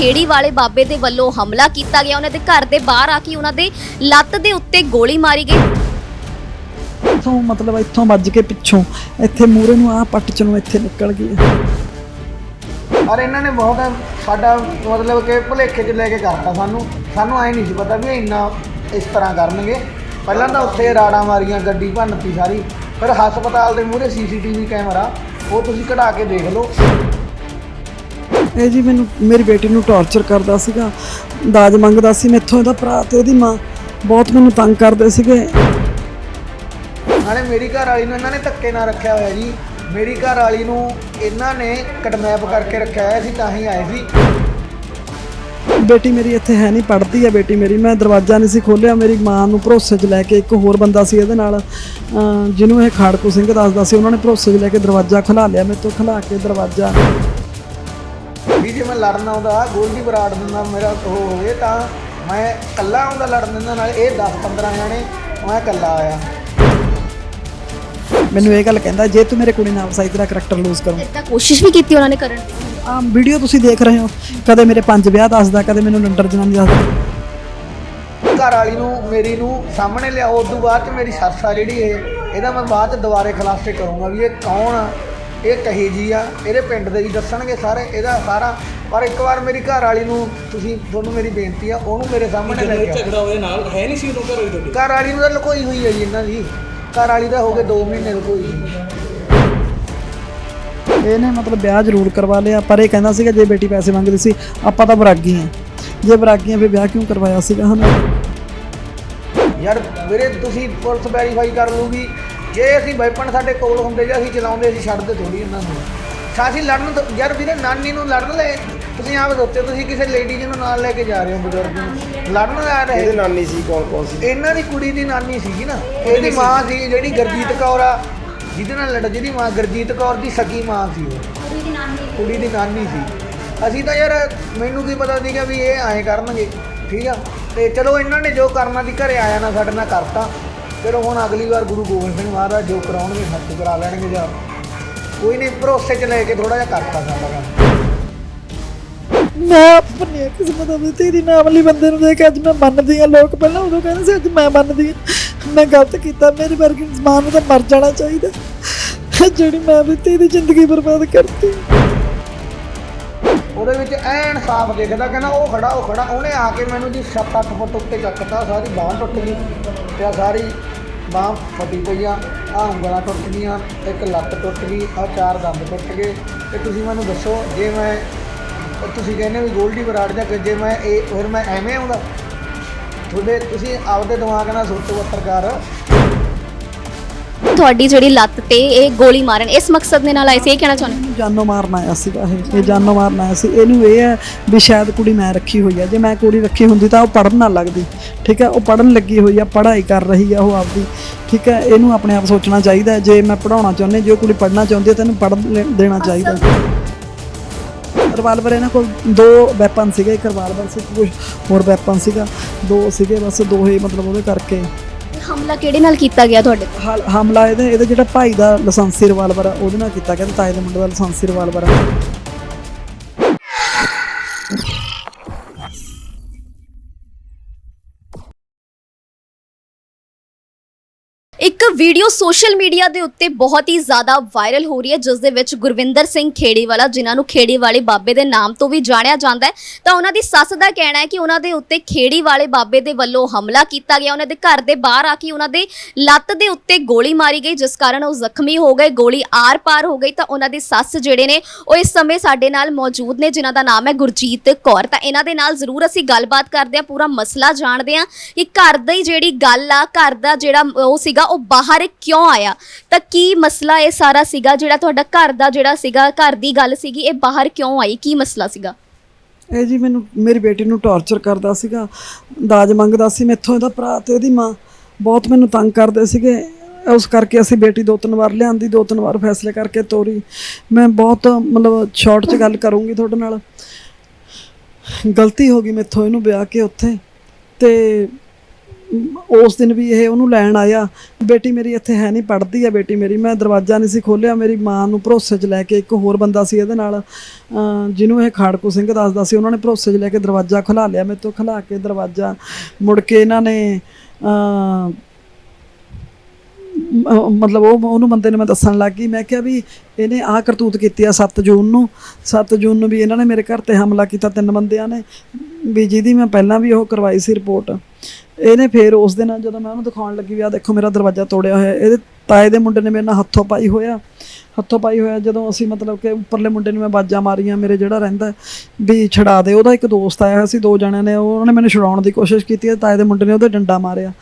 ਖੇੜੀ ਵਾਲੇ ਬਾਬੇ ਦੇ ਵੱਲੋਂ ਹਮਲਾ ਕੀਤਾ ਗਿਆ। ਉਹਨਾਂ ਦੇ ਘਰ ਦੇ ਬਾਹਰ ਆ ਕੇ ਉਹਨਾਂ ਦੇ ਲੱਤ ਦੇ ਉੱਤੇ ਗੋਲੀ ਮਾਰੀ ਗਈ। ਇੱਥੋਂ ਮਤਲਬ ਇੱਥੋਂ ਵੱਜ ਕੇ ਪਿੱਛੋਂ ਇੱਥੇ ਮੂਰੇ ਨੂੰ ਆ ਪੱਟ ਚ ਇੱਥੇ ਨਿਕਲ ਗਈ। ਔਰ ਇਹਨਾਂ ਨੇ ਬਹੁਤ ਸਾਡਾ ਮਤਲਬ ਕਿ ਭੁਲੇਖੇ 'ਚ ਲੈ ਕੇ ਕਰਤਾ ਸਾਨੂੰ। ਸਾਨੂੰ ਐ ਨਹੀਂ ਸੀ ਪਤਾ ਵੀ ਇਹ ਇੰਨਾ ਇਸ ਤਰ੍ਹਾਂ ਕਰਨਗੇ। ਪਹਿਲਾਂ ਤਾਂ ਉੱਥੇ ਰਾੜਾਂ ਮਾਰੀਆਂ ਗੱਡੀ ਭੰਨਤੀ ਸਾਰੀ। ਫਿਰ ਹਸਪਤਾਲ ਦੇ ਮੂਹਰੇ ਸੀਸੀਟੀਵੀ ਕੈਮਰਾ ਉਹ ਤੁਸੀਂ ਕਢਾ ਕੇ ਦੇਖ ਲਓ। ਇਹ ਜੀ ਮੈਨੂੰ ਮੇਰੀ ਬੇਟੀ ਨੂੰ ਟੌਰਚਰ ਕਰਦਾ ਸੀਗਾ ਦਾਜ ਮੰਗਦਾ ਸੀ ਮੈਥੋਂ ਇਹਦਾ ਭਰਾ ਤੇ ਇਹਦੀ ਮਾਂ ਬਹੁਤ ਮੈਨੂੰ ਤੰਗ ਕਰਦੇ ਸੀਗੇ। ਨਾਲੇ ਮੇਰੀ ਘਰ ਵਾਲੀ ਨੂੰ ਇਹਨਾਂ ਨੇ ਧੱਕੇ ਨਾਲ ਰੱਖਿਆ ਹੋਇਆ ਜੀ। ਮੇਰੀ ਘਰ ਵਾਲੀ ਨੂੰ ਇਹਨਾਂ ਨੇ ਕਡਨੈਪ ਕਰਕੇ ਰੱਖਿਆ ਹੋਇਆ ਸੀ ਤਾਂ ਹੀ ਆਏ ਸੀ। ਬੇਟੀ ਮੇਰੀ ਇੱਥੇ ਹੈ ਨਹੀਂ ਪੜਦੀ ਆ ਬੇਟੀ ਮੇਰੀ। ਮੈਂ ਦਰਵਾਜ਼ਾ ਨਹੀਂ ਸੀ ਖੋਲਿਆ ਮੇਰੀ ਮਾਂ ਨੂੰ ਭਰੋਸੇ 'ਚ ਲੈ ਕੇ ਇੱਕ ਹੋਰ ਬੰਦਾ ਸੀ ਇਹਦੇ ਨਾਲ ਜਿਹਨੂੰ ਇਹ ਖਾੜਕੂ ਸਿੰਘ ਦੱਸਦਾ ਸੀ। ਉਹਨਾਂ ਨੇ ਭਰੋਸੇ 'ਚ ਲੈ ਕੇ ਦਰਵਾਜ਼ਾ ਖੁਲਾ ਲਿਆ ਮੇਰੇ ਤੋਂ ਖੁਲਾ ਕੇ ਦਰਵਾਜ਼ਾ। ਵੀ ਜੇ ਮੈਂ ਲੜਨ ਆਉਂਦਾ ਗੋਲਡੀ ਬਰਾੜ ਦੇ ਨਾਲ ਮੇਰਾ ਉਹ ਹੋਵੇ ਤਾਂ ਮੈਂ ਇਕੱਲਾ ਆਉਂਦਾ ਲੜਨ ਦੇ ਨਾਲ ਇਹ 10 15 ਜਾਣੇ ਮੈਂ ਇਕੱਲਾ ਆਇਆ। ਮੈਨੂੰ ਇਹ ਗੱਲ ਕਹਿੰਦਾ ਜੇ ਤੂੰ ਮੇਰੇ ਕੁੜੀ ਨਾਲ ਵਸਾਈ ਤੇਰਾ ਕਰੈਕਟਰ ਲੂਜ਼ ਕਰੂੰ। ਇਦਾਂ ਕੋਸ਼ਿਸ਼ ਵੀ ਕੀਤੀ ਉਹਨਾਂ ਨੇ ਕਰਨ ਦੀ। ਆ ਵੀਡੀਓ ਤੁਸੀਂ ਦੇਖ ਰਹੇ ਹੋ ਕਦੇ ਮੇਰੇ ਪੰਜ ਵਿਆਹ ਦੱਸਦਾ ਕਦੇ ਮੈਨੂੰ ਲੰਡਰ ਜਨਾਨੀ ਦੱਸਦਾ। ਘਰ ਵਾਲੀ ਨੂੰ ਮੇਰੀ ਨੂੰ ਸਾਹਮਣੇ ਲਿਆਓ ਉਸ ਤੋਂ ਬਾਅਦ ਚ ਮੇਰੀ ਸੱਸ ਆ ਜਿਹੜੀ ਇਹ ਇਹਦਾ ਮੈਂ ਬਾਅਦ ਚ ਦੁਬਾਰੇ ਖੁਲਾਸੇ ਕਰੂੰਗਾ ਵੀ ਇਹ ਕੌਣ ਆ। ਇਹ ਕਹੀ ਜੀ ਆ ਇਹਦੇ ਪਿੰਡ ਦੇ ਵੀ ਦੱਸਣਗੇ ਸਾਰੇ ਇਹਦਾ ਸਾਰਾ। ਪਰ ਇੱਕ ਵਾਰ ਮੇਰੀ ਘਰ ਵਾਲੀ ਨੂੰ ਤੁਸੀਂ ਤੁਹਾਨੂੰ ਮੇਰੀ ਬੇਨਤੀ ਆ ਉਹਨੂੰ ਮੇਰੇ ਸਾਹਮਣੇ ਲੈ ਕੇ ਆਓ। ਝਗੜਾ ਹੋਇਆ ਨਾਲ ਹੈ ਨਹੀਂ ਸੀ ਉਦੋਂ ਘਰ ਹੋਈ ਤੁਹਾਡੀ? ਘਰ ਵਾਲੀ ਨੂੰ ਤਾਂ ਲੁਕੋਈ ਹੋਈ ਹੈ ਜੀ ਇਹਨਾਂ ਦੀ। ਘਰ ਵਾਲੀ ਦਾ ਹੋ ਗਏ 2 ਮਹੀਨੇ ਲੁਕੋਈ ਇਹਨੇ ਮਤਲਬ ਵਿਆਹ ਜ਼ਰੂਰ ਕਰਵਾ ਲਿਆ ਪਰ ਇਹ ਕਹਿੰਦਾ ਸੀਗਾ ਜੇ ਬੇਟੀ ਪੈਸੇ ਮੰਗਦੀ ਸੀ ਆਪਾਂ ਤਾਂ ਬਰਾਗੀ ਆ। ਜੇ ਬਰਾਗੀ ਆ ਫਿਰ ਵਿਆਹ ਕਿਉਂ ਕਰਵਾਇਆ ਸੀਗਾ ਹਨਾ ਯਾਰ ਵੀਰੇ ਤੁਸੀਂ ਪੁਲਿਸ ਵੈਰੀਫਾਈ ਕਰ ਲੂਗੀ ਜੇ ਅਸੀਂ ਵੈਪਨ ਸਾਡੇ ਕੋਲ ਹੁੰਦੇ ਜਾਂ ਅਸੀਂ ਚਲਾਉਂਦੇ ਅਸੀਂ ਛੱਡਦੇ ਥੋੜੀ ਇਹਨਾਂ ਨੂੰ। ਸਾਸੀ ਲੜਨ ਤੋਂ- ਯਾਰ ਵੀਰੇ ਨਾਨੀ ਨੂੰ ਲੜਨ ਲੈ। ਤੁਸੀਂ ਆਪ ਸੋਚੋ ਤੁਸੀਂ ਕਿਸੇ ਲੇਡੀਜ਼ ਨੂੰ ਨਾਲ ਲੈ ਕੇ ਜਾ ਰਹੇ ਹੋ ਬਜ਼ੁਰਗ ਨੂੰ। ਲੜਨ ਆ ਰਹੇ ਇਹਦੇ ਨਾਨੀ ਸੀ ਕੌਣ ਕੌਣ ਸੀ? ਇਹਨਾਂ ਦੀ ਕੁੜੀ ਦੀ ਨਾਨੀ ਸੀਗੀ ਨਾ। ਇਹਦੀ ਮਾਂ ਸੀ ਜਿਹੜੀ ਗੁਰਜੀਤ ਕੌਰ ਆ। ਜਿਹਦੇ ਨਾਲ ਲੜ ਜਿਹਦੀ ਮਾਂ ਗੁਰਜੀਤ ਕੌਰ ਦੀ ਸਕੀ ਮਾਂ ਸੀ ਉਹ। ਕੁੜੀ ਦੀ ਨਾਨੀ ਸੀ। ਅਸੀਂ ਤਾਂ ਯਾਰ ਮੈਨੂੰ ਕੀ ਪਤਾ ਸੀਗਾ ਵੀ ਇਹ ਐਂ ਕਰਨਗੇ। ਠੀਕ ਆ? ਤੇ ਚਲੋ ਇਹਨਾਂ ਨੇ ਜੋ ਕਰਨਾ ਸੀ ਘਰੇ ਆਇਆ ਨਾ ਸਾਡੇ ਨਾਲ ਕਰਤਾ। ਚਲੋ ਹੁਣ ਅਗਲੀ ਵਾਰ ਗੁਰੂ ਗੋਬਿੰਦ ਸਿੰਘ ਮਹਾਰਾਜ ਜੋ ਕਰਾਉਣਗੇ ਸੱਚ ਕਰਾ ਲੈਣਗੇ ਜਾਂ ਕੋਈ ਨਹੀਂ, ਭਰੋਸੇ 'ਚ ਲੈ ਕੇ ਥੋੜਾ ਜਿਹਾ ਕਰਤਾ ਸਾਡਾ ਕੰਮ। ਮੈਂ ਆਪਣੀ ਕਿਸਮਤ ਵਿੱਚ ਤੇਰੀ ਨਾਮ ਬੰਦੇ ਨੂੰ ਦੇਖ ਕੇ ਅੱਜ ਮੈਂ ਮੰਨਦੀ ਆ ਲੋਕ ਪਹਿਲਾਂ ਉਦੋਂ ਕਹਿੰਦੇ ਸੀ, ਅੱਜ ਮੈਂ ਮੰਨਦੀ ਆ ਮੈਂ ਗਲਤ ਕੀਤਾ, ਮੇਰੀ ਵਰਗੀ ਇਨਸਾਨ ਨੂੰ ਤਾਂ ਮਰ ਜਾਣਾ ਚਾਹੀਦਾ। ਜਿਹੜੀ ਮੈਂ ਵੀ ਤੇਰੀ ਜ਼ਿੰਦਗੀ ਬਰਬਾਦ ਕਰਤੀ। ਉਹਦੇ ਵਿੱਚ ਐਨ ਸਾਫ਼ ਦਿਖਦਾ, ਕਹਿੰਦਾ ਉਹ ਖੜਾ ਉਹ ਖੜਾ। ਉਹਨੇ ਆ ਕੇ ਮੈਨੂੰ ਜੀ 7-8 ਫੁੱਟ ਉੱਤੇ ਚੱਕਤਾ, ਸਾਰੀ ਬਾਂਹ ਟੁੱਟ ਗਈ ਤੇ ਆਹ ਸਾਰੀ ਬਾਂਹ ਫਟੀ ਪਈ ਆ, ਆਹ ਉਂਗਲਾਂ ਟੁੱਟ ਗਈਆਂ, ਇੱਕ ਲੱਤ ਟੁੱਟ ਗਈ ਆ ਚਾਰ ਦੰਦ ਟੁੱਟ ਗਏ। ਤੇ ਤੁਸੀਂ ਮੈਨੂੰ ਦੱਸੋ, ਜੇ ਮੈਂ, ਤੁਸੀਂ ਕਹਿੰਦੇ ਵੀ ਗੋਲਡੀ ਬਰਾੜ ਜਾਂ ਜੇ ਮੈਂ ਇਹ, ਫਿਰ ਮੈਂ ਐਵੇਂ ਆਉਂਦਾ? ਤੁਹਾਡੇ, ਤੁਸੀਂ ਆਪਦੇ ਦਿਮਾਗ ਨਾਲ ਸੋਚੋ, ਪੱਤਰਕਾਰ। ਤੁਹਾਡੀ ਜਿਹੜੀ ਲੱਤ ਤੇ ਇਹ ਗੋਲੀ ਮਾਰਨ ਇਸ ਮਕਸਦ ਦੇ ਨਾਲ ਆਏ ਸੀ ਇਹ ਕਹਿਣਾ ਚਾਹੁੰਦੇ ਇਹਨੂੰ ਜਾਨੋਂ ਮਾਰਨ ਆਇਆ ਸੀਗਾ ਇਹ ਇਹ ਜਾਨੋਂ ਮਾਰਨ ਆਇਆ ਸੀ। ਇਹਨੂੰ ਇਹ ਹੈ ਵੀ ਸ਼ਾਇਦ ਕੁੜੀ ਮੈਂ ਰੱਖੀ ਹੋਈ ਹੈ ਜੇ ਮੈਂ ਕੁੜੀ ਰੱਖੀ ਹੁੰਦੀ ਤਾਂ ਉਹ ਪੜਨ ਨਾ ਲੱਗਦੀ। ਠੀਕ ਹੈ ਉਹ ਪੜਨ ਲੱਗੀ ਹੋਈ ਆ ਪੜ੍ਹਾਈ ਕਰ ਰਹੀ ਆ ਉਹ ਆਪਦੀ। ਠੀਕ ਹੈ ਇਹਨੂੰ ਆਪਣੇ ਆਪ ਸੋਚਣਾ ਚਾਹੀਦਾ ਹੈ, ਜੇ ਮੈਂ ਪੜਾਉਣਾ ਚਾਹੁੰਦੀ ਜੇ ਉਹ ਕੁੜੀ ਪੜਨਾ ਚਾਹੁੰਦੀ ਹੈ ਤਾਂ ਇਹਨੂੰ ਪੜ੍ਹਨ ਦੇਣਾ ਚਾਹੀਦਾ ਰਿਵਾਲਵਰ ਇਹਨਾਂ ਕੋਲ ਦੋ ਵੈਪਨ ਸੀਗੇ। ਇੱਕ ਰਿਵਾਲਵਰ ਸੀ ਕੁਝ ਹੋਰ ਵੈਪਨ ਸੀਗਾ। ਦੋ ਸੀਗੇ ਬਸ ਦੋ ਹੀ ਮਤਲਬ ਉਹਦੇ ਕਰਕੇ। ਹਮਲਾ ਕਿਹੜੇ ਨਾਲ ਕੀਤਾ ਗਿਆ ਤੁਹਾਡੇ ਤੇ? ਹਲ- ਹਮਲਾ ਇਹਦੇ ਇਹਦਾ ਜਿਹੜਾ ਭਾਈ ਦਾ ਲਾਇਸੈਂਸੀ ਰਿਵਾਲਵਰ ਆ, ਉਹਦੇ ਨਾਲ ਕੀਤਾ ਗਿਆ ਤੇ ਤਾਏ ਦੇ ਮੁੰਡੇ ਦਾ ਲਾਇਸੈਂਸੀ ਰਿਵਾਲਵਰ ਆ ਇੱਕ ਵੀਡੀਓ ਸੋਸ਼ਲ ਮੀਡੀਆ ਦੇ ਉੱਤੇ ਬਹੁਤ ਹੀ ਜ਼ਿਆਦਾ ਵਾਇਰਲ ਹੋ ਰਹੀ ਹੈ, ਜਿਸ ਦੇ ਵਿੱਚ ਗੁਰਵਿੰਦਰ ਸਿੰਘ ਖੇੜੀਵਾਲਾ, ਜਿਨ੍ਹਾਂ ਨੂੰ ਖੇੜੀ ਵਾਲੇ ਬਾਬੇ ਦੇ ਨਾਮ ਤੋਂ ਵੀ ਜਾਣਿਆ ਜਾਂਦਾ ਹੈ, ਤਾਂ ਉਹਨਾਂ ਦੀ ਸੱਸ ਦਾ ਕਹਿਣਾ ਹੈ ਕਿ ਉਹਨਾਂ ਦੇ ਉੱਤੇ ਖੇੜੀ ਵਾਲੇ ਬਾਬੇ ਦੇ ਵੱਲੋਂ ਹਮਲਾ ਕੀਤਾ ਗਿਆ। ਉਹਨਾਂ ਦੇ ਘਰ ਦੇ ਬਾਹਰ ਆ ਕੇ ਉਹਨਾਂ ਦੇ ਲੱਤ ਦੇ ਉੱਤੇ ਗੋਲੀ ਮਾਰੀ ਗਈ, ਜਿਸ ਕਾਰਨ ਉਹ ਜ਼ਖਮੀ ਹੋ ਗਏ, ਗੋਲੀ ਆਰ-ਪਾਰ ਹੋ ਗਈ। ਤਾਂ ਉਹਨਾਂ ਦੀ ਸੱਸ ਜਿਹੜੇ ਨੇ, ਉਹ ਇਸ ਸਮੇਂ ਸਾਡੇ ਨਾਲ ਮੌਜੂਦ ਨੇ, ਜਿਨ੍ਹਾਂ ਦਾ ਨਾਮ ਹੈ ਗੁਰਜੀਤ ਕੌਰ। ਤਾਂ ਇਹਨਾਂ ਦੇ ਨਾਲ ਜ਼ਰੂਰ ਅਸੀਂ ਗੱਲਬਾਤ ਕਰਦੇ ਹਾਂ, ਪੂਰਾ ਮਸਲਾ ਜਾਣਦੇ ਹਾਂ ਕਿ ਘਰ ਦੀ ਜਿਹੜੀ ਗੱਲ ਆ, ਘਰ ਦਾ ਜਿਹੜਾ ਉਹ ਸੀਗਾ, ਉਹ ਬਾਹਰ ਕਿਉਂ ਆਇਆ? ਤਾਂ ਕੀ ਮਸਲਾ ਇਹ ਸਾਰਾ ਸੀਗਾ? ਜਿਹੜਾ ਤੁਹਾਡਾ ਘਰ ਦਾ ਜਿਹੜਾ ਸੀਗਾ, ਘਰ ਦੀ ਗੱਲ ਸੀਗੀ, ਇਹ ਬਾਹਰ ਕਿਉਂ ਆਈ? ਕੀ ਮਸਲਾ ਸੀਗਾ? ਇਹ ਜੀ ਮੈਨੂੰ, ਮੇਰੀ ਬੇਟੀ ਨੂੰ ਟੌਰਚਰ ਕਰਦਾ ਸੀਗਾ, ਦਾਜ ਮੰਗਦਾ ਸੀ ਮੈਥੋਂ ਇਹਦਾ ਭਰਾ ਤੇ ਇਹਦੀ ਮਾਂ। ਬਹੁਤ ਮੈਨੂੰ ਤੰਗ ਕਰਦੇ ਸੀਗੇ। ਉਸ ਕਰਕੇ ਅਸੀਂ ਬੇਟੀ ਦੋ ਤਿੰਨ ਵਾਰ ਲਿਆਂਦੀ, ਦੋ ਤਿੰਨ ਵਾਰ ਫੈਸਲੇ ਕਰਕੇ ਤੋਰੀ। ਮੈਂ ਬਹੁਤ, ਮਤਲਬ ਸ਼ਾਰਟ 'ਚ ਗੱਲ ਕਰੂੰਗੀ ਤੁਹਾਡੇ ਨਾਲ। ਗਲਤੀ ਹੋ ਗਈ ਮੈਥੋਂ ਇਹਨੂੰ ਵਿਆਹ ਕੇ ਉੱਥੇ। ਤੇ ਉਸ ਦਿਨ ਵੀ ਇਹ ਉਹਨੂੰ ਲੈਣ ਆਇਆ, ਬੇਟੀ ਮੇਰੀ ਇੱਥੇ ਹੈ ਨਹੀਂ ਪੜਦੀ ਆ ਬੇਟੀ ਮੇਰੀ, ਮੈਂ ਦਰਵਾਜ਼ਾ ਨਹੀਂ ਸੀ ਖੋਲਿਆ ਮੇਰੀ ਮਾਂ ਨੂੰ ਭਰੋਸੇ 'ਚ ਲੈ ਕੇ ਇੱਕ ਹੋਰ ਬੰਦਾ ਸੀ ਇਹਦੇ ਨਾਲ ਜਿਹਨੂੰ ਇਹ ਖਾੜਕੂ ਸਿੰਘ ਦੱਸਦਾ ਸੀ, ਉਹਨਾਂ ਨੇ ਭਰੋਸੇ 'ਚ ਲੈ ਕੇ ਦਰਵਾਜ਼ਾ ਖੁਲਾ ਲਿਆ ਮੇਰੇ ਤੋਂ ਖੁਲਾ ਕੇ ਦਰਵਾਜ਼ਾ ਮੁੜ ਕੇ ਇਹਨਾਂ ਨੇ ਮਤਲਬ ਉਹ, ਉਹਨੂੰ ਬੰਦੇ ਨੇ ਮੈਂ ਦੱਸਣ ਲੱਗ ਗਈ ਮੈਂ ਕਿਹਾ ਵੀ ਇਹਨੇ ਆਹ ਕਰਤੂਤ ਕੀਤੀ ਆ 7 ਜੂਨ ਨੂੰ 7 ਜੂਨ ਨੂੰ ਵੀ ਇਹਨਾਂ ਨੇ ਮੇਰੇ ਘਰ ਤੇ ਹਮਲਾ ਕੀਤਾ ਤਿੰਨ ਬੰਦਿਆਂ ਨੇ, ਵੀ ਜਿਹਦੀ ਮੈਂ ਪਹਿਲਾਂ ਵੀ ਉਹ ਕਰਵਾਈ ਸੀ ਰਿਪੋਰਟ। ਇਹਨੇ ਫੇਰ ਉਸ ਦਿਨ ਜਦੋਂ ਮੈਂ ਉਹਨੂੰ ਦਿਖਾਉਣ ਲੱਗੀ ਵੀ ਆ ਦੇਖੋ ਮੇਰਾ ਦਰਵਾਜ਼ਾ ਤੋੜਿਆ ਹੋਇਆ, ਇਹਦੇ ਤਾਏ ਦੇ ਮੁੰਡੇ ਨੇ ਮੇਰੇ ਨਾਲ ਹੱਥੋਂ ਪਾਈ ਹੋਇਆ, ਹੱਥੋਂ ਪਾਈ ਹੋਇਆ ਜਦੋਂ ਅਸੀਂ ਮਤਲਬ ਕਿ ਉੱਪਰਲੇ ਮੁੰਡੇ ਨੂੰ ਮੈਂ ਬਾਜਾਂ ਮਾਰੀਆਂ, ਮੇਰੇ ਜਿਹੜਾ ਰਹਿੰਦਾ ਵੀ ਛਡਾ ਦੇ, ਉਹਦਾ ਇੱਕ ਦੋਸਤ ਆਇਆ ਸੀ, ਦੋ ਜਣਿਆਂ ਨੇ ਉਹ- ਉਹਨੇ ਮੈਨੂੰ ਛਡਾਉਣ ਦੀ ਕੋਸ਼ਿਸ਼ ਕੀਤੀ ਤਾਏ ਦੇ ਮੁੰਡੇ ਨੇ ਉਹਦੇ ਡੰਡਾ ਮਾਰਿਆ,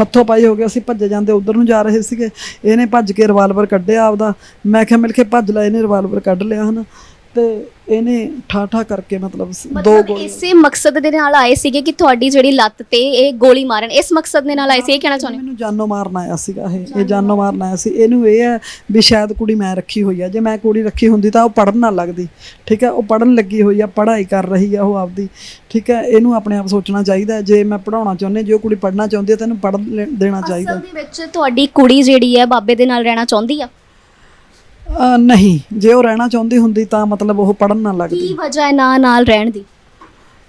ਹੱਥੋਂ ਪਾਈ ਹੋ ਗਿਆ, ਅਸੀਂ ਭੱਜੇ ਜਾਂਦੇ ਉਧਰ ਨੂੰ ਜਾ ਰਹੇ ਸੀਗੇ, ਇਹਨੇ ਭੱਜ ਕੇ ਰਿਵਾਲਵਰ ਕੱਢਿਆ ਆਪਦਾ, ਮੈਂ ਕਿਹਾ ਮਿਲ ਕੇ ਭੱਜ ਲੈ, ਇਹਨੇ ਰਿਵਾਲਵਰ ਕੱਢ ਲਿਆ ਹਨਾ ਤੇ ਇਹਨੇ ਠਾਠਾ ਕਰਕੇ ਮਤਲਬ ਦੋ ਮਤਲਬ ਗੋਲੀ ਇਸੇ ਮਕਸਦ ਦੇ ਨਾਲ ਆਏ ਸੀਗੇ ਕਿ ਤੁਹਾਡੀ ਜਿਹੜੀ ਲੱਤ ਤੇ ਇਹ ਗੋਲੀ ਮਾਰਨ। ਇਸ ਮਕਸਦ ਦੇ ਨਾਲ ਆਏ ਸੀ ਇਹ ਕਹਿਣਾ ਚਾਹੁੰਦੇ ਹੋ? ਮੈਨੂੰ ਜਾਨੋਂ ਮਾਰਨ ਆਇਆ ਸੀਗਾ ਇਹ। ਇਹ ਜਾਨੋਂ ਮਾਰਨ ਆਇਆ ਸੀ। ਇਹਨੂੰ ਇਹ ਹੈ ਵੀ ਸ਼ਾਇਦ ਕੁੜੀ ਮੈਂ ਰੱਖੀ ਹੋਈ ਆ। ਜੇ ਮੈਂ ਕੁੜੀ ਰੱਖੀ ਹੁੰਦੀ ਤਾਂ ਉਹ ਪੜਨ ਨਾ ਲੱਗਦੀ। ਠੀਕ ਹੈ? ਉਹ ਪੜਨ ਲੱਗੀ ਹੋਈ ਆ ਪੜ੍ਹਾਈ ਕਰ ਰਹੀ ਆ ਉਹ ਆਪਦੀ। ਠੀਕ ਹੈ? ਇਹਨੂੰ ਆਪਣੇ ਆਪ ਸੋਚਣਾ ਚਾਹੀਦਾ ਹੈ, ਜੇ ਮੈਂ ਪੜਾਉਣਾ ਚਾਹੁੰਦੀ ਜੇ ਉਹ ਕੁੜੀ ਪੜਨਾ ਚਾਹੁੰਦੀ ਹੈ ਤਾਂ ਇਹਨੂੰ ਪੜ੍ਹ ਦੇਣਾ ਚਾਹੀਦਾ। ਅਸਲ ਦੇ ਵਿੱਚ ਤੁਹਾਡੀ ਕੁੜੀ ਜਿਹੜੀ ਹੈ ਬਾਬੇ ਦੇ ਨਾਲ ਰਹਿਣਾ ਚਾਹੁੰਦੀ ਆ। ਅਹ ਨਹੀਂ ਜੇ ਉਹ ਰਹਿਣਾ ਚਾਹੁੰਦੀ ਹੁੰਦੀ ਤਾਂ ਮਤਲਬ ਉਹ ਪੜਨ ਨਾ ਲੱਗਦੀ। ਕੀ ਵਜ੍ਹਾ ਹੈ ਨਾ ਨਾਲ ਰਹਿਣ ਦੀ?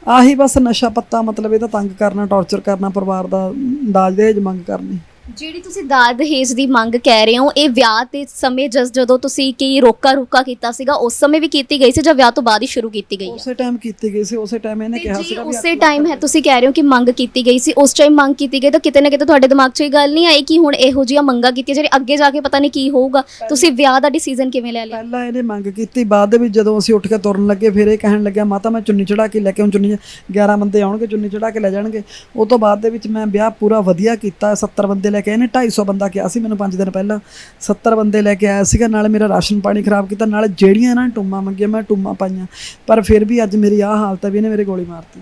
ਆਹੀ ਬਸ ਨਸ਼ਾ ਪੱਤਾ ਮਤਲਬ ਇਹਦਾ ਤੰਗ ਕਰਨਾ ਟੌਰਚਰ ਕਰਨਾ ਪਰਿਵਾਰ ਦਾ ਦਾਜ ਦਹੇਜ ਮੰਗ ਕਰਨੀ। ਜਿਹੜੀ ਤੁਸੀਂ ਦਾਜ ਦਹੇਜ ਦੀ ਮੰਗ ਕਹਿ ਰਹੇ ਹੋ ਇਹ ਵਿਆਹ ਦੇ ਸਮੇਂ ਜਸ ਜਦੋਂ ਤੁਸੀਂ ਕੀ ਰੋਕਾ ਰੋਕਾ ਕੀਤਾ ਸੀਗਾ ਉਸ ਸਮੇਂ ਵੀ ਕੀਤੀ ਗਈ ਸੀ ਜਾਂ ਵਿਆਹ ਤੋਂ ਬਾਅਦ ਹੀ ਸ਼ੁਰੂ ਕੀਤੀ ਗਈ ਹੈ? ਉਸੇ ਟਾਈਮ ਕੀਤੀ ਗਈ ਸੀ ਉਸੇ ਟਾਈਮ ਇਹਨੇ ਕਿਹਾ ਜੀ ਸੀਗਾ ਵੀ ਉਸੇ ਟਾਈਮ ਹੈ ਤੁਸੀਂ ਕਹਿ ਰਹੇ ਹੋ ਕਿ ਮੰਗ ਕੀਤੀ ਗਈ ਸੀ ਉਸ ਟਾਈਮ ਮੰਗ ਕੀਤੀ ਗਈ ਤਾਂ ਕਿਤੇ ਨਾ ਕਿਤੇ ਤੁਹਾਡੇ ਦਿਮਾਗ 'ਚ ਇਹ ਗੱਲ ਨਹੀਂ ਆਈ ਕਿ ਹੁਣ ਇਹੋ ਜਿਹੀਆਂ ਮੰਗਾਂ ਕੀਤੀਆਂ ਜਿਹੜੇ ਅੱਗੇ ਜਾ ਕੇ ਪਤਾ ਨਹੀਂ ਕੀ ਹੋਊਗਾ। ਤੁਸੀਂ ਵਿਆਹ ਦਾ ਡਿਸੀਜਨ ਕਿਵੇਂ ਲੈ ਲਿਆ? ਪਹਿਲਾਂ ਇਹਨੇ ਮੰਗ ਕੀਤੀ ਬਾਅਦ ਦੇ ਵਿੱਚ ਜਦੋਂ ਅਸੀਂ ਉੱਠ ਕੇ ਤੁਰਨ ਲੱਗੇ ਫਿਰ ਇਹ ਕਹਿਣ ਲੱਗਿਆ ਮਾਤਾ ਮੈਂ ਚੁੰਨੀ ਚੜਾ ਕੇ ਲੈ ਕੇ ਹੁਣ ਚੁੰਨੀ 11 ਬੰਦੇ ਆਉਣਗੇ ਚੁੰਨੀ ਚੜਾ ਕੇ ਲੈ ਜਾਣਗੇ। ਉਹ ਤੋਂ ਬਾਅਦ ਦੇ ਵਿੱਚ ਮੈਂ ਵਿਆਹ ਪੂਰਾ ਵਧੀਆ ਕੀਤਾ 70 ਬੰਦੇ ਲੈ ਕੇ ਆਏ ਨੇ 250 ਬੰਦਾ ਕਿਹਾ ਸੀ ਮੈਨੂੰ 5 ਦਿਨ ਪਹਿਲਾਂ। 70 ਬੰਦੇ ਲੈ ਕੇ ਆਇਆ ਸੀਗਾ ਨਾਲੇ ਮੇਰਾ ਰਾਸ਼ਨ ਪਾਣੀ ਖਰਾਬ ਕੀਤਾ ਨਾਲੇ ਜਿਹੜੀਆਂ ਇਹਨਾਂ ਨੇ ਟੁੰਮਾਂ ਮੰਗੀਆਂ ਮੈਂ ਟੁੰਮਾਂ ਪਾਈਆਂ। ਪਰ ਫਿਰ ਵੀ ਅੱਜ ਮੇਰੀ ਆਹ ਹਾਲਤ ਹੈ ਵੀ ਇਹਨੇ ਮੇਰੇ ਗੋਲੀ ਮਾਰਤੀ।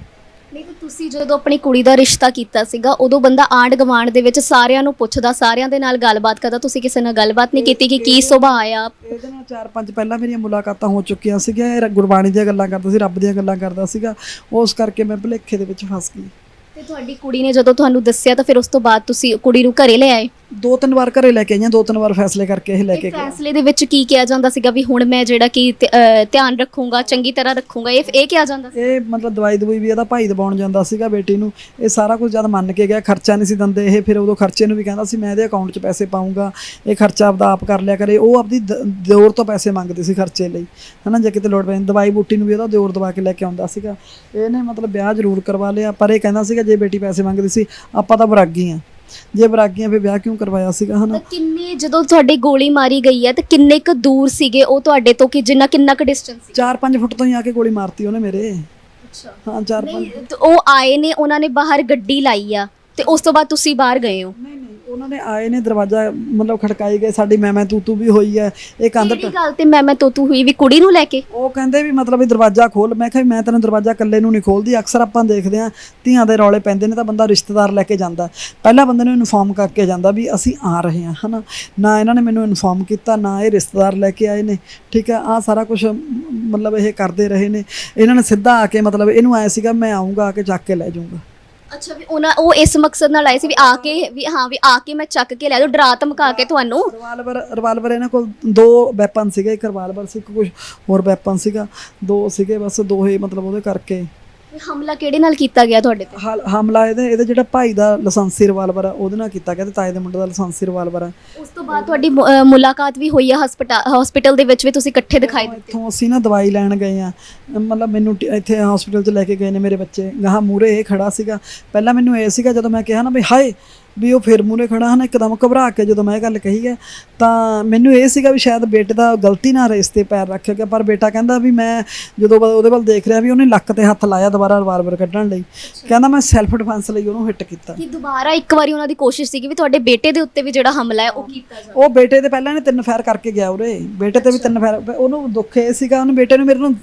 ਨਹੀਂ ਤਾਂ ਤੁਸੀਂ ਜਦੋਂ ਆਪਣੀ ਕੁੜੀ ਦਾ ਰਿਸ਼ਤਾ ਕੀਤਾ ਸੀਗਾ ਉਦੋਂ ਬੰਦਾ ਆਂਡ ਗਵਾਂਡ ਦੇ ਵਿੱਚ ਸਾਰਿਆਂ ਨੂੰ ਪੁੱਛਦਾ ਸਾਰਿਆਂ ਦੇ ਨਾਲ ਗੱਲਬਾਤ ਕਰਦਾ ਤੁਸੀਂ ਕਿਸੇ ਨਾਲ ਗੱਲਬਾਤ ਨਹੀਂ ਕੀਤੀ ਕਿ ਕੀ ਸੁਭਾਅ ਆ ਇਹਦੇ ਨਾਲ ਚਾਰ ਪੰਜ ਪਹਿਲਾਂ ਮੇਰੀਆਂ ਮੁਲਾਕਾਤਾਂ ਹੋ ਚੁੱਕੀਆਂ ਸੀਗੀਆਂ ਇਹ ਗੁਰਬਾਣੀ ਦੀਆਂ ਗੱਲਾਂ ਕਰਦਾ ਸੀ ਰੱਬ ਦੀਆਂ ਗੱਲਾਂ ਕਰਦਾ ਸੀਗਾ ਉਸ ਕਰਕੇ ਮੈਂ ਭੁਲੇਖੇ ਦੇ ਵਿੱਚ ਫਸ ਗਈ। ਤੇ ਤੁਹਾਡੀ ਕੁੜੀ ਨੇ ਜਦੋਂ ਤੁਹਾਨੂੰ ਦੱਸਿਆ ਤਾਂ ਫਿਰ ਉਸ ਤੋਂ ਬਾਅਦ ਤੁਸੀਂ ਕੁੜੀ ਨੂੰ ਘਰੇ ਲੈ ਆਏ? ਦੋ ਤਿੰਨ ਵਾਰ ਘਰੇ ਲੈ ਕੇ ਆਈਆਂ ਦੋ ਤਿੰਨ ਵਾਰ ਫੈਸਲੇ ਕਰਕੇ ਇਹ ਲੈ ਕੇ ਗਿਆ ਫੈਸਲੇ ਦੇ ਵਿੱਚ ਕੀ ਕਿਹਾ ਜਾਂਦਾ ਸੀਗਾ ਵੀ ਹੁਣ ਮੈਂ ਜਿਹੜਾ ਕਿ ਧਿ- ਅਹ ਧਿਆਨ ਰੱਖੂੰਗਾ ਚੰਗੀ ਤਰ੍ਹਾਂ ਰੱਖੂੰਗਾ ਇਹ ਇਹ ਕਿਹਾ ਜਾਂਦਾ ਸੀ? ਇਹ ਮਤਲਬ ਦਵਾਈ ਦਵਾਈ ਵੀ ਇਹਦਾ ਭਾਈ ਦਵਾਉਣ ਜਾਂਦਾ ਸੀਗਾ ਬੇਟੀ ਨੂੰ। ਇਹ ਸਾਰਾ ਕੁਝ ਜਦ ਮੰਨ ਕੇ ਗਿਆ ਖਰਚਾ ਨਹੀਂ ਸੀ ਦਿੰਦੇ ਇਹ ਫਿਰ ਉਦੋਂ ਖਰਚੇ ਨੂੰ ਵੀ ਕਹਿੰਦਾ ਸੀ ਮੈਂ ਇਹਦੇ ਅਕਾਊਂਟ 'ਚ ਪੈਸੇ ਪਾਉਂਗਾ ਇਹ ਖਰਚਾ ਆਪਦਾ ਆਪ ਕਰ ਲਿਆ ਕਰੇ। ਉਹ ਆਪਦੀ ਦ- ਦਿਓਰ ਤੋਂ ਪੈਸੇ ਮੰਗਦੇ ਸੀ ਖਰਚੇ ਲਈ ਹਨਾ ਜੇ ਕਿਤੇ ਲੋੜ ਪੈਂਦੀ ਦਵਾਈ ਬੂਟੀ ਨੂੰ ਵੀ ਉਹਦਾ ਦਿਓਰ ਦਵਾ ਕੇ ਲੈ ਕੇ ਆਉਂਦਾ ਸੀਗਾ। ਇਹਨੇ ਮਤਲਬ ਵਿਆਹ ਜ਼ਰੂਰ ਕਰਵਾ ਲਿਆ ਪਰ ਇਹ ਕਹਿੰਦਾ ਸੀਗਾ ਜੇ ਬੇਟੀ ਪੈਸੇ ਮੰਗਦੀ ਸੀ ਆਪਾਂ ਤਾਂ ਬਰਾਗੀ ਆ। ਜੇ ਬਰਾਗੀਆਂ ਫਿਰ ਵਿਆਹ ਕਿਉਂ ਕਰਵਾਇਆ ਸੀਗਾ ਹਨਾ? ਕਿੰਨੇ ਜਦੋਂ ਤੁਹਾਡੀ ਗੋਲੀ ਮਾਰੀ ਗਈ ਹੈ ਤਾਂ ਕਿੰਨੇ ਕੁ ਦੂਰ ਸੀਗੇ ਉਹ ਤੁਹਾਡੇ ਤੋਂ ਕਿ ਜਿੰਨਾ ਕਿੰਨਾ ਕੁ ਡਿਸਟੈਂਸ ਸੀ 4-5 ਫੁੱਟ ਤੋਂ ਹੀ ਆ ਕੇ ਗੋਲੀ ਮਾਰਤੀ ਉਹਨੇ ਮੇਰੇ। ਅੱਛਾ। ਹਾਂ 4-5 ਨਹੀਂ ਤੇ ਉਹ ਆਏ ਨੇ ਉਹਨਾਂ ਨੇ ਬਾਹਰ ਗੱਡੀ ਲਾਈ ਆ ਤੇ ਉਸ ਤੋਂ ਬਾਅਦ ਤੁਸੀਂ ਬਾਹਰ ਗਏ ਹੋ? ਨਹੀਂ ਨਹੀਂ ਉਹਨਾਂ ਨੇ ਆਏ ਨੇ ਦਰਵਾਜ਼ਾ ਮਤਲਬ ਖੜਕਾਈ ਗਏ ਸਾਡੀ ਮੈਂ ਮੈਂ ਤੂੰ ਤੂੰ ਵੀ ਹੋਈ ਹੈ ਇਹ ਕੰਧ ਕਿਹੜੀ ਗੱਲ ਤੇ ਮੈਂ ਮੈਂ ਤੋਤੂ ਹੋਈ ਵੀ ਕੁੜੀ ਨੂੰ ਲੈ ਕੇ? ਉਹ ਕਹਿੰਦੇ ਵੀ ਮਤਲਬ ਵੀ ਦਰਵਾਜ਼ਾ ਖੋਲ ਮੈਂ ਕਿਹਾ ਵੀ ਮੈਂ ਤੈਨੂੰ ਦਰਵਾਜ਼ਾ ਇਕੱਲੇ ਨੂੰ ਨਹੀਂ ਖੋਲਦੀ ਅਕਸਰ ਆਪਾਂ ਦੇਖਦੇ ਆਂ ਧੀਆਂ ਦੇ ਰੌਲੇ ਪੈਂਦੇ ਨੇ ਤਾਂ ਬੰਦਾ ਰਿਸ਼ਤੇਦਾਰ ਲੈ ਕੇ ਜਾਂਦਾ। ਪਹਿਲਾਂ ਬੰਦੇ ਨੂੰ ਇਨਫੋਰਮ ਕਰਕੇ ਜਾਂਦਾ ਵੀ ਅਸੀਂ ਆ ਰਹੇ ਹਾਂ ਹਨਾ? ਨਾ ਇਹਨਾਂ ਨੇ ਮੈਨੂੰ ਇਨਫੋਰਮ ਕੀਤਾ ਨਾ ਇਹ ਰਿਸ਼ਤੇਦਾਰ ਲੈ ਕੇ ਆਏ ਨੇ ਠੀਕ ਹੈ ਆ ਸਾਰਾ ਕੁਝ ਮਤਲਬ ਇਹ ਕਰਦੇ ਰਹੇ ਨੇ। ਇਹਨਾਂ ਨੇ ਸਿੱਧਾ ਆ ਕੇ ਮਤਲਬ ਇਹਨੂੰ ਆਇਆ ਸੀਗਾ ਮੈਂ ਆਉਂਗਾ ਆ ਕੇ ਚੱਕ ਕੇ ਲੈ ਜਾਊਂਗਾ। ਅੱਛਾ, ਵੀ ਉਹਨਾਂ, ਉਹ ਇਸ ਮਕਸਦ ਨਾਲ ਆਏ ਸੀ ਵੀ ਆ ਕੇ, ਵੀ ਹਾਂ, ਵੀ ਆ ਕੇ ਮੈਂ ਚੱਕ ਕੇ ਲੈ ਜਾਓ, ਡਰਾ ਧਮਕਾ ਕੇ ਤੁਹਾਨੂੰ। ਰਿਵਾਲਵਰ ਰਿਵਾਲਵਰ ਇਹਨਾਂ ਕੋਲ ਦੋ ਵੈਪਨ ਸੀਗੇ, ਇੱਕ ਰਿਵਾਲਵਰ ਸੀ, ਇੱਕ ਕੁਝ ਹੋਰ ਵੈਪਨ ਸੀਗਾ। ਦੋ ਸੀਗੇ, ਬਸ ਦੋ ਹੀ ਮਤਲਬ ਉਹਦੇ ਕਰਕੇ। ਹਮਲਾ ਕਿਹੜੇ ਨਾਲ ਕੀਤਾ ਗਿਆ ਤੁਹਾਡੇ ਤੇ? ਹਲ- ਹਮਲਾ ਇਹਦੇ ਇਹਦੇ ਜਿਹੜਾ ਭਾਈ ਦਾ ਲਾਇਸੈਂਸੀ ਰਿਵਾਲਵਰ ਆ ਉਹਦੇ ਨਾਲ ਕੀਤਾ ਗਿਆ ਤੇ ਤਾਏ ਦੇ ਮੁੰਡੇ ਦਾ ਲਾਇਸੈਂਸੀ ਰਿਵਾਲਵਰ ਆ ਉਸ ਤੋਂ ਬਾਅਦ ਤੁਹਾਡੀ ਮੁ- ਅਹ ਮੁਲਾਕਾਤ ਵੀ ਹੋਈ ਹੈ ਹਸਪੀਟਲ ਦੇ ਵਿੱਚ ਵੀ ਤੁਸੀਂ ਇਕੱਠੇ ਦਿਖਾਈ ਦਿੱਤੇ। ਇੱਥੋਂ ਅਸੀਂ ਨਾ ਦਵਾਈ ਲੈਣ ਗਏ ਆ। ਮਤਲਬ ਮੈਨੂੰ ਟ- ਇੱਥੇ ਹਸਪੀਟਲ 'ਚ ਲੈ ਕੇ ਗਏ ਨੇ ਮੇਰੇ ਬੱਚੇ। ਗਾਹਾਂ ਮੂਰੇ ਇਹ ਖੜਾ ਸੀਗਾ। ਪਹਿਲਾਂ ਮੈਨੂੰ ਇਹ ਸੀਗਾ ਜਦੋਂ ਮੈਂ ਕਿਹਾ ਨਾ ਵੀ ਹਾਏ ਵੀ ਉਹ ਫਿਰ ਮੂਰੇ ਖੜਾ ਹਨ ਇੱਕਦਮ ਘਬਰਾ ਕੇ ਜਦੋਂ ਮੈਂ ਇਹ ਗੱਲ ਕਹੀ ਹੈ ਤਾਂ ਮੈਨੂੰ ਇਹ ਸੀਗਾ ਵੀ ਸ਼ਾਇਦ ਬੇਟੇ ਦਾ ਗਲਤੀ ਨਾਲ ਰੇਸ ਤੇ ਪੈਰ ਰੱਖਿਆ ਗਿਆ ਪਰ ਬੇਟਾ ਕਹਿੰਦਾ ਵੀ ਮੈਂ ਜਦੋਂ ਉਹਦੇ ਵੱਲ ਦੇਖ ਰਿਹਾ ਵੀ ਉਹਨੇ ਲੱਕ ਤੇ ਹੱਥ ਲਾਇਆ ਦੁਬਾਰਾ ਰਿਵਾਲਵਰ ਕੱਢਣ ਲਈ। ਕਹਿੰਦਾ ਮੈਂ ਸੈਲਫ ਡਿਫੈਂਸ ਲਈ ਉਹਨੂੰ ਹਿੱਟ ਕੀਤਾ। ਕਿ ਦੁਬਾਰਾ ਇੱਕ ਵਾਰੀ ਉਹਨਾਂ ਦੀ ਕੋਸ਼ਿਸ਼ ਸੀ ਕਿ ਵੀ ਤੁਹਾਡੇ ਬੇਟੇ ਦੇ ਉੱਤੇ ਵੀ ਜਿਹੜਾ ਹਮਲਾ ਹੈ ਉਹ ਕੀਤਾ ਜਾਵੇ? ਉਹ ਬੇਟੇ ਦੇ ਪਹਿਲਾਂ ਨੇ ਤਿੰਨ ਫਾਇਰ ਕਰਕੇ ਗਿਆ ਉਰੇ। ਬੇਟੇ ਤੇ ਵੀ ਤਿੰਨ ਫਾਇਰ ਉਹਨੂੰ ਦੁੱਖ ਇਹ ਸੀਗਾ ਉਹਨੇ ਬੇਟੇ ਨੂੰ ਮੇਰੇ ਨੂੰ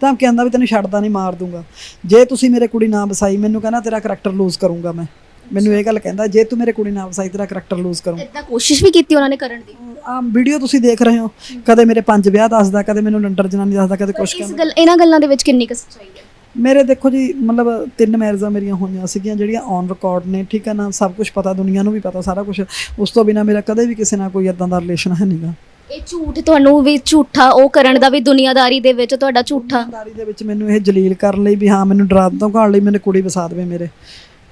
ਤਾਂ ਕਹਿੰਦਾ ਵੀ ਤੈਨੂੰ ਛੱਡਦਾ ਨਹੀਂ ਮਾਰ ਦੂੰਗਾ ਜੇ ਤੁਸੀਂ ਮੇਰੇ ਕੁੜੀ ਨਾ ਵਸਾਈ ਮੈਨੂੰ ਕਹਿੰਦਾ ਤੇਰਾ ਕਰੈਕਟਰ ਲੂਜ਼ ਕਰੂੰਗਾ ਮੈਂ। ਮੈਨੂੰ ਇਹ ਗੱਲ ਕਹਿੰਦਾ ਜੇ ਤੂੰ ਮੇਰੇ ਕੁੜੀ ਨਾ ਵਸਾਈ ਤੇਰਾ ਕਰੈਕਟਰ ਲੂਜ਼ ਕਰੂੰ। ਇਦਾਂ ਕੋਸ਼ਿਸ਼ ਵੀ ਕੀਤੀ ਉਹਨਾਂ ਨੇ ਕਰਨ ਦੀ। ਆ ਵੀਡੀਓ ਤੁਸੀਂ ਦੇਖ ਰਹੇ ਹੋ। ਕਦੇ ਮੇਰੇ ਪੰਜ ਵਿਆਹ ਦੱਸਦਾ ਕਦੇ ਮੈਨੂੰ ਲੰਡਰ ਜਨਾਨੀ ਦੱਸਦਾ ਕਦੇ ਕੁਛ ਇਸ ਗੱਲ ਇਹਨਾਂ ਗੱਲਾਂ ਦੇ ਵਿੱਚ ਕਿੰਨੀ ਕੁ ਸੱਚਾਈ ਹੈ? ਮੇਰੇ ਦੇਖੋ ਜੀ ਮਤਲਬ ਤਿੰਨ ਮੈਰਿਜਾਂ ਮੇਰੀਆਂ ਹੋਈਆਂ ਸੀਗੀਆਂ ਜਿਹੜੀਆਂ ਔਨ ਰਿਕਾਰਡ ਨੇ ਠੀਕ ਹੈ ਨਾ? ਸਭ ਕੁਝ ਪਤਾ ਦੁਨੀਆ ਨੂੰ ਵੀ ਪਤਾ ਸਾਰਾ ਕੁਝ ਉਸ ਤੋਂ ਬਿਨਾ ਮੇਰਾ ਕਦੇ ਵੀ ਕਿਸੇ ਨਾਲ ਕੋਈ ਇਦਾਂ ਦਾ ਰਿਲੇਸ਼ਨ ਹੈ ਨਹੀਂਗਾ। ਇਹ ਝੂਠ ਤੁਹਾਨੂੰ ਵੀ ਝੂਠਾ ਉਹ ਕਰਨ ਦਾ ਵੀ ਦੁਨੀਆਦਾਰੀ ਦੇ ਵਿੱਚ ਤੁਹਾਡਾ ਝੂਠਾ। ਦੁਨੀਆਦਾਰੀ ਦੇ ਵਿੱਚ ਮੈਨੂੰ ਇਹ ਜਲੀਲ ਕਰਨ ਲਈ ਵੀ ਹਾਂ ਮੈਨੂੰ ਡਰਾ ਘਾਣ ਲਈ ਮੈਨੂੰ ਕੁੜੀ ਵਸਾ ਦੇਵੇ ਮੇਰੇ।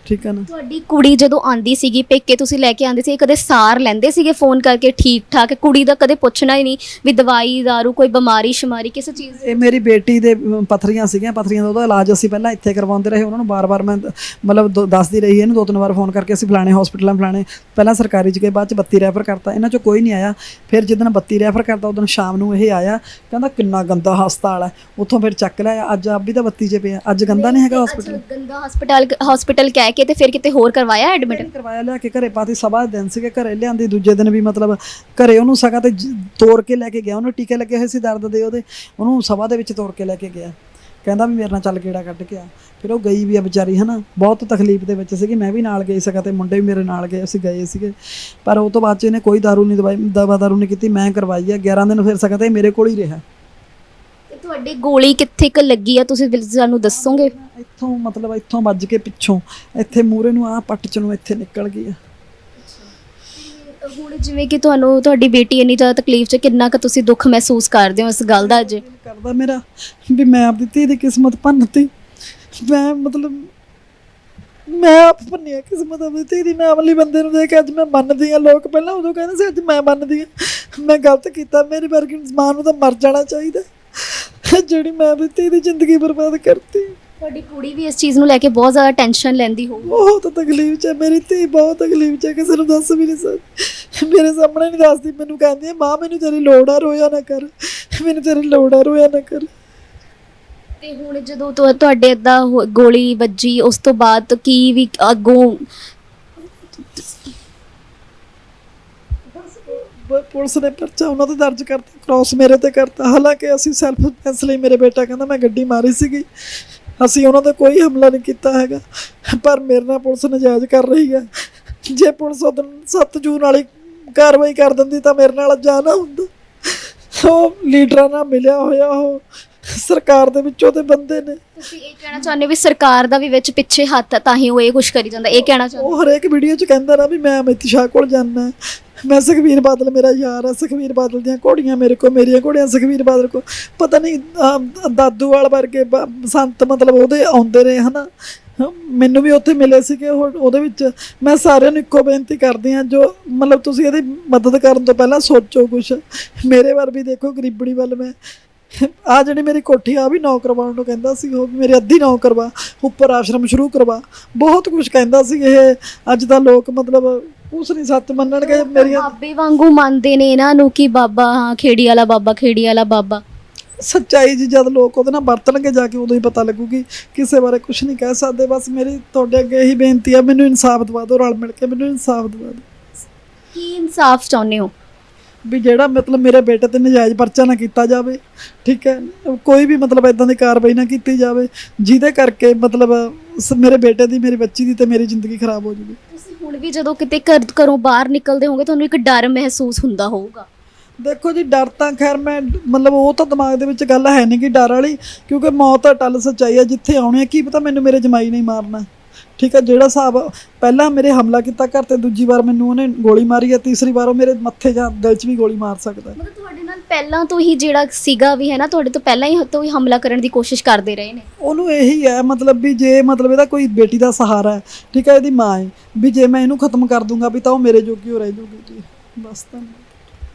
ਠੀਕ ਹੈ ਨਾ? ਤੁਹਾਡੀ ਕੁੜੀ ਜਦੋਂ ਆਂਦੀ ਸੀਗੀ ਪੇਕੇ ਤੁਸੀਂ ਲੈ ਕੇ ਆਂਦੇ ਸੀ ਕਦੇ ਸਾਰ ਲੈਂਦੇ ਸੀਗੇ ਫੋਨ ਕਰਕੇ ਠੀਕ ਠਾਕ ਕੁੜੀ ਦਾ ਕਦੇ ਪੁੱਛਣਾ ਹੀ ਨਹੀਂ ਵੀ ਦਵਾਈ ਦਾਰੂ ਕੋਈ ਬਿਮਾਰੀ ਸ਼ਮਾਰੀ ਕਿਸੇ ਚੀਜ਼ ਦੀ। ਇਹ ਮੇਰੀ ਬੇਟੀ ਦੇ ਅਮ, ਪੱਥਰੀਆਂ ਸੀਗੀਆਂ ਪੱਥਰੀਆਂ ਦਾ ਉਹਦਾ ਇਲਾਜ ਅਸੀਂ ਪਹਿਲਾਂ ਇੱਥੇ ਕਰਵਾਉਂਦੇ ਰਹੇ ਉਹਨਾਂ ਨੂੰ ਬਾਰ-ਬਾਰ ਮੈਂ ਦ- ਮਤਲਬ ਦੋ- ਦੱਸਦੀ ਰਹੀ ਇਹਨੂੰ ਦੋ ਤਿੰਨ ਵਾਰ ਫੋਨ ਕਰਕੇ ਅਸੀਂ ਫਲਾਣੇ ਹਸਪੀਟਲਾਂ ਫਲਾਣੇ ਪਹਿਲਾਂ ਸਰਕਾਰੀ ਚ ਗਏ ਬਾਅਦ ਚ ਬੱਤੀ ਰੈਫਰ ਕਰਤਾ ਇਹਨਾਂ ਚੋਂ ਕੋਈ ਨਹੀਂ ਆਇਆ। ਫਿਰ ਜਿੱਦਣ ਬੱਤੀ ਰੈਫਰ ਕਰਤਾ ਉਦੋਂ ਸ਼ਾਮ ਨੂੰ ਇਹ ਆਇਆ ਕਹਿੰਦਾ ਕਿੰਨਾ ਗੰਦਾ ਹਸਪਤਾਲ ਹੈ ਉੱਥੋਂ ਫਿਰ ਚੱਕ ਲਿਆ ਅੱਜ ਆਪ ਵੀ ਤਾਂ ਬੱਤੀ 'ਚ ਪਿਆ ਅੱਜ ਗੰਦਾ ਨਹੀਂ ਹੈਗਾ ਹਸਪੀਟਲ ਅੱਛਾ, ਗੰਗਾ ਹਸਪਤਾਲ ਹਸਪੀਟਲ ਕਹਿ ਕੇ ਤੇ ਫਿਰ ਕਿਤੇ ਹੋਰ ਕਰਵਾਇਆ ਐਡਮਿਟ ਕਰਵਾਇਆ, ਲਿਆ ਕੇ ਘਰੇ ਪਾਤੀ ਸਭਾ ਦੇ ਦਿਨ ਸੀਗੇ ਘਰੇ ਲਿਆਂਦੀ, ਦੂਜੇ ਦਿਨ ਵੀ ਮਤਲਬ ਘਰੇ ਉਹਨੂੰ ਸਗਾ ਤੇ ਜ- ਤੋੜ ਕੇ ਲੈ ਕੇ ਗਿਆ। ਉਹਨੂੰ ਟੀਕੇ ਲੱਗੇ ਹੋਏ ਸੀ ਦਰਦ ਦੇ ਉਹਦੇ। ਉਹਨੂੰ ਸਭਾ ਦੇ ਵਿੱਚ ਤੋੜ ਕੇ ਲੈ ਕੇ ਗਿਆ। ਕਹਿੰਦਾ ਵੀ ਮੇਰੇ ਨਾਲ ਚੱਲ ਗੇੜਾ ਕੱਢ ਕੇ ਆ। ਫਿਰ ਉਹ ਗਈ ਵੀ ਆ ਵਿਚਾਰੀ, ਹਨਾ। ਬਹੁਤ ਤਕਲੀਫ ਦੇ ਵਿੱਚ ਸੀਗੀ। ਮੈਂ ਵੀ ਨਾਲ ਗਈ ਸਗਾ ਤੇ ਮੁੰਡੇ ਵੀ ਮੇਰੇ ਨਾਲ ਗਏ, ਅਸੀਂ ਗਏ ਸੀਗੇ। ਪਰ ਉਹ ਤੋਂ ਬਾਅਦ ਚ ਇਹਨੇ ਕੋਈ ਦਾਰੂ ਨਹੀਂ ਦਵਾਈ, ਦਵਾ ਦਾਰੂ ਨਹੀਂ ਕੀਤੀ। ਮੈਂ ਕਰਵਾਈ ਆ। 11 ਦਿਨ ਫਿਰ ਸਗਾ ਤੇ ਇਹ ਮੇਰੇ ਕੋਲ ਹੀ ਰਿਹਾ। ਤੁਹਾਡੀ ਗੋਲੀ ਕਿੱਥੇ ਕ ਲੱਗੀ ਆ? ਤੁਸੀਂ ਬਿਲ- ਸਾਨੂੰ ਦੱਸੋਗੇ? ਇੱਥੋਂ ਮਤਲਬ ਇੱਥੋਂ ਵੱਜ ਕੇ ਪਿੱਛੋਂ ਇੱਥੇ ਮੂਰੇ ਨੂੰ ਆ ਪੱਟ ਚ ਨੂੰ ਇੱਥੇ ਨਿਕਲ ਗਈ ਆ। ਹੁਣ ਜਿਵੇਂ ਕਿ ਤੁਹਾਨੂੰ ਤੁਹਾਡੀ ਬੇਟੀ ਇੰਨੀ ਜ਼ਿਆਦਾ ਤਕਲੀਫ 'ਚ ਕਿੰਨਾ ਕੁ ਤੁਸੀਂ ਦੁੱਖ ਮਹਿਸੂਸ ਕਰਦੇ ਹੋ ਇਸ ਗੱਲ ਦਾ ਅੱਜ? ਕਰਦਾ ਮੇਰਾ ਵੀ ਮੈਂ ਆਪਦੀ ਧੀ ਦੀ ਕਿਸਮਤ ਭੰਨਤੀ। ਮੈਂ ਮਤਲਬ ਮੈਂ ਆਪ ਭੰਨਿਆ ਕਿਸਮਤ ਆਪਦੀ ਧੀ ਦੀ ਮੈਂ ਅਮਲੀ ਬੰਦੇ ਨੂੰ ਦੇਖ ਕੇ ਅੱਜ ਮੈਂ ਮੰਨਦੀ ਆ। ਲੋਕ ਪਹਿਲਾਂ ਉਦੋਂ ਕਹਿੰਦੇ ਸੀ ਅੱਜ ਮੈਂ ਮੰਨਦੀ ਆ। ਮੈਂ ਗਲਤ ਕੀਤਾ ਮੇਰੀ ਵਰਗੀ ਮਾਂ ਨੂੰ ਤਾਂ ਮਰ ਜਾਣਾ ਚਾਹੀਦਾ। ਜਿਹੜੀ ਮੈਂ ਧੀ ਦੀ ਜ਼ਿੰਦਗੀ ਬਰਬਾਦ ਕਰਤੀ। ਤੁਹਾਡੀ ਕੁੜੀ ਵੀ ਇਸ ਚੀਜ਼ ਨੂੰ ਲੈ ਕੇ ਬਹੁਤ ਜ਼ਿਆਦਾ ਟੈਨਸ਼ਨ ਲੈਂਦੀ ਹੋਊ ਬਹੁਤ ਤਕਲੀਫ ਚ ਹੈ ਮੇਰੀ ਧੀ ਬਹੁਤ ਤਕਲੀਫ ਚ ਹੈ ਕਿਸੇ ਨੂੰ ਦੱਸ ਵੀ ਨਹੀਂ ਸਕਦੀ ਮੇਰੇ ਸਾਹਮਣੇ ਨਹੀਂ ਦੱਸਦੀ ਮੈਨੂੰ ਕਹਿੰਦੀ ਹੈ ਮਾਂ ਮੈਨੂੰ ਤੇਰੀ ਲੋੜ ਆ ਰੋਇਆ ਨਾ ਕਰ। ਮੈਨੂੰ ਤੇਰੀ ਲੋੜ ਆ ਰੋਇਆ ਨਾ ਕਰ। ਤੇ ਹੁਣ ਜਦੋਂ ਤੁਹਾ- ਤੁਹਾਡੇ ਹੋ- ਗੋਲੀ ਵੱਜੀ ਉਸ ਤੋਂ ਬਾਅਦ ਕੀ ਵੀ ਅੱਗੋਂ ਪੁਲਿਸ ਨੇ ਪਰਚਾ ਉਹਨਾਂ ਤੇ ਦਰਜ ਕਰਤਾ ਕ੍ਰਾਸ ਮੇਰੇ ਤੇ ਕਰਤਾ। ਹਾਲਾਂਕਿ ਅਸੀਂ ਸੈਲਫ ਡਿਫੈਂਸ ਲਈ ਮੇਰੇ ਬੇਟਾ ਕਹਿੰਦਾ, ਮੈਂ ਗੱਡੀ ਮਾਰੀ ਸੀਗੀ। ਅਸੀਂ ਉਹਨਾਂ ਤੇ ਕੋਈ ਹਮਲਾ ਨਹੀਂ ਕੀਤਾ ਹੈਗਾ। ਪਰ ਮੇਰੇ ਨਾਲ ਪੁਲਿਸ ਨਜਾਇਜ਼ ਕਰ ਰਹੀ ਹੈ। ਜੇ ਪੁਲਿਸ ਉਦੋਂ 7 ਜੂਨ ਵਾਲੀ ਕਾਰਵਾਈ ਕਰ ਦਿੰਦੀ ਤਾਂ ਮੇਰੇ ਨਾਲ ਜਾਣਾ ਹੁੰਦਾ। ਉਹ ਲੀਡਰਾਂ ਨਾਲ ਮਿਲਿਆ ਹੋਇਆ ਉਹ ਸਰਕਾਰ ਦੇ ਵਿੱਚ ਉਹਦੇ ਬੰਦੇ ਨੇ। ਤੁਸੀਂ ਇਹ ਕਹਿਣਾ ਚਾਹੁੰਦੇ ਵੀ ਸਰਕਾਰ ਦਾ ਵੀ ਵਿੱਚ ਪਿੱਛੇ ਹੱਥ ਹੈ ਤਾਂ ਹੀ ਉਹ ਇਹ ਕੁਝ ਕਰੀ ਜਾਂਦਾ। ਇਹ ਕਹਿਣਾ ਚਾਹੁੰਦੇ ਉਹ ਹਰੇਕ ਵੀਡੀਓ 'ਚ ਕਹਿੰਦਾ ਨਾ ਵੀ ਮੈਂ ਅਮਿਤ ਸ਼ਾਹ ਕੋਲ ਜਾਣਾ ਮੈਂ ਸੁਖਵੀਰ ਬਾਦਲ ਮੇਰਾ ਯਾਰ ਆ ਸੁਖਵੀਰ ਬਾਦਲ ਦੀਆਂ ਘੋੜੀਆਂ ਮੇਰੇ ਕੋਲ ਮੇਰੀਆਂ ਘੋੜੀਆਂ ਸੁਖਵੀਰ ਬਾਦਲ ਕੋਲ। ਪਤਾ ਨਹੀਂ ਆਹ ਦਾਦੂਵਾਲ ਵਰਗੇ ਬ- ਸੰਤ ਮਤਲਬ ਉਹਦੇ ਆਉਂਦੇ ਰਹੇ ਹਨਾ? ਮੈਨੂੰ ਵੀ ਉੱਥੇ ਮਿਲੇ ਸੀਗੇ ਉਹ- ਉਹਦੇ ਵਿੱਚ। ਮੈਂ ਸਾਰਿਆਂ ਨੂੰ ਇੱਕੋ ਬੇਨਤੀ ਕਰਦੀ ਹਾਂ ਜੋ ਮਤਲਬ ਤੁਸੀਂ ਇਹਦੀ ਮਦਦ ਕਰਨ ਤੋਂ ਪਹਿਲਾਂ ਸੋਚੋ ਕੁਛ। ਮੇਰੇ ਵੱਲ ਵੀ ਦੇਖੋ ਗਰੀਬੜੀ ਵੱਲ ਮੈਂ। ਆ ਜਿਹੜੀ ਮੇਰੀ ਕੋਠੀ ਆ ਵੀ ਨੌ ਕਰਵਾਉਣ ਨੂੰ ਕਹਿੰਦਾ ਸੀ ਉਹ ਵੀ ਮੇਰੀ ਅੱਧੀ ਨੌ ਕਰਵਾ ਉੱਪਰ ਆਸ਼ਰਮ ਸ਼ੁਰੂ ਕਰਵਾ। ਬਹੁਤ ਕੁਝ ਕਹਿੰਦਾ ਸੀ ਇਹ ਅੱਜ ਦਾ ਲੋਕ ਮਤਲਬ ਉਸ ਨਹੀਂ ਸੱਤ ਮੰਨਣਗੇ ਮੇਰੀਆਂ ਬਾਬੇ ਵਾਂਗੂ ਮੰਨਦੇ ਨੇ ਇਹਨਾਂ ਨੂੰ ਕਿ ਬਾਬਾ ਹਾਂ ਖੇੜੀ ਵਾਲਾ ਬਾਬਾ ਖੇੜੀ ਵਾਲਾ ਬਾਬਾ। ਸੱਚਾਈ ਜੀ ਜਦ ਲੋਕ ਉਹਦੇ ਨਾਲ ਵਰਤਣਗੇ ਜਾ ਕੇ ਉਦੋਂ ਹੀ ਪਤਾ ਲੱਗੂਗੀ ਕਿਸੇ ਬਾਰੇ ਕੁਝ ਨਹੀਂ ਕਹਿ ਸਕਦੇ। ਬਸ ਮੇਰੀ ਤੁਹਾਡੇ ਅੱਗੇ ਇਹੀ ਬੇਨਤੀ ਆ ਮੈਨੂੰ ਇਨਸਾਫ ਦਵਾ ਦਿਓ ਰਲ ਮਿਲ ਕੇ ਮੈਨੂੰ ਇਨਸਾਫ ਦਵਾ ਦਿਓ। ਕੀ ਇਨਸਾਫ ਚਾਹੁੰਦੇ ਹੋ? ਵੀ ਜਿਹੜਾ ਮਤਲਬ ਮੇਰੇ ਬੇਟੇ ਤੇ ਨਜਾਇਜ਼ ਪਰਚਾ ਨਾ ਕੀਤਾ ਜਾਵੇ ਠੀਕ ਹੈ? ਕੋਈ ਵੀ ਮਤਲਬ ਇਦਾਂ ਦੀ ਕਾਰਵਾਈ ਨਾ ਕੀਤੀ ਜਾਵੇ ਜਿਹਦੇ ਕਰਕੇ ਮਤਲਬ ਮੇਰੇ ਬੇਟੇ ਦੀ ਮੇਰੀ ਬੱਚੀ ਦੀ ਤੇ ਮੇਰੀ ਜ਼ਿੰਦਗੀ ਖਰਾਬ ਹੋ ਜਾਵੇ। ਤੁਸੀਂ ਹੁਣ ਵੀ ਜਦੋਂ ਕਿਤੇ ਘਰ ਘਰੋਂ ਬਾਹਰ ਨਿਕਲਦੇ ਹੋਗੇ ਤੁਹਾਨੂੰ ਇੱਕ ਡਰ ਮਹਿਸੂਸ ਹੁੰਦਾ ਹੋਊਗਾ। ਦੇਖੋ ਜੀ ਡਰ ਤਾਂ ਖੈਰ ਮੈਂ ਮਤਲਬ ਉਹ ਤਾਂ ਦਿਮਾਗ ਦੇ ਵਿੱਚ ਗੱਲ ਹੈ ਨਹੀਂ ਕਿ ਡਰ ਵਾਲੀ ਕਿਉਂਕਿ ਮੌਤ ਤਾਂ ਟਲ ਸੱਚਾਈ ਹੈ ਜਿੱਥੇ ਆਉਣੀ ਹੈ ਕੀ ਪਤਾ ਮੈਨੂੰ ਮੇਰੇ ਜਮਾਈ ਨਹੀਂ ਮਾਰਨਾ। ਠੀਕ ਹੈ ਜਿਹੜਾ ਹਿਸਾਬ ਪਹਿਲਾਂ ਮੇਰੇ ਹਮਲਾ ਕੀਤਾ ਘਰ ਤੇ ਦੂਜੀ ਵਾਰ ਮੈਨੂੰ ਉਹਨੇ ਗੋਲੀ ਮਾਰੀ ਹੈ ਤੀਸਰੀ ਵਾਰ ਉਹ ਮੇਰੇ ਮੱਥੇ ਜਾਂ ਦਿਲ 'ਚ ਵੀ ਗੋਲੀ ਮਾਰ ਸਕਦਾ ਹੈ। ਮਤਲਬ ਤੁਹਾਡੇ ਨਾਲ ਪਹਿਲਾਂ ਤੋਂ ਹੀ ਜਿਹੜਾ ਸੀਗਾ ਵੀ ਹੈ ਨਾ ਤੁਹਾਡੇ ਤੋਂ ਪਹਿਲਾਂ ਹੀ ਤੋਂ ਹੀ ਹਮਲਾ ਕਰਨ ਦੀ ਕੋਸ਼ਿਸ਼ ਕਰਦੇ ਰਹੇ ਨੇ। ਉਹਨੂੰ ਇਹੀ ਹੈ ਮਤਲਬ ਵੀ ਜੇ ਮਤਲਬ ਇਹਦਾ ਕੋਈ ਬੇਟੀ ਦਾ ਸਹਾਰਾ ਹੈ ਠੀਕ ਹੈ ਇਹਦੀ ਮਾਂ ਹੈ ਵੀ ਜੇ ਮੈਂ ਇਹਨੂੰ ਖਤਮ ਕਰ ਦੂੰਗਾ ਵੀ ਤਾਂ ਉਹ ਮੇਰੇ ਜੋਗੀ ਹੋ ਰਹਿ ਜੂਗੀ। ਜੀ ਬਸ ਤਾਂ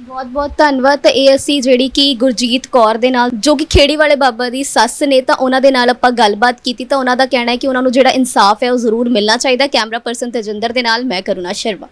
ਬਹੁਤ ਬਹੁਤ ਧੰਨਵਾਦ। ਤਾਂ ਇਹ ਅਸੀਂ ਜਿਹੜੀ ਕਿ ਗੁਰਜੀਤ ਕੌਰ ਦੇ ਨਾਲ, ਜੋ ਕਿ ਖੇੜੀ ਵਾਲੇ ਬਾਬਾ ਦੀ ਸੱਸ ਨੇ, ਤਾਂ ਉਹਨਾਂ ਦੇ ਨਾਲ ਆਪਾਂ ਗੱਲਬਾਤ ਕੀਤੀ। ਤਾਂ ਉਹਨਾਂ ਦਾ ਕਹਿਣਾ ਹੈ ਕਿ ਉਹਨਾਂ ਨੂੰ ਜਿਹੜਾ ਇਨਸਾਫ ਹੈ, ਉਹ ਜ਼ਰੂਰ ਮਿਲਣਾ ਚਾਹੀਦਾ। ਕੈਮਰਾ ਪਰਸਨ ਤੇਜਿੰਦਰ ਦੇ ਨਾਲ, ਮੈਂ ਕਰੁਣਾ ਸ਼ਰਮਾ।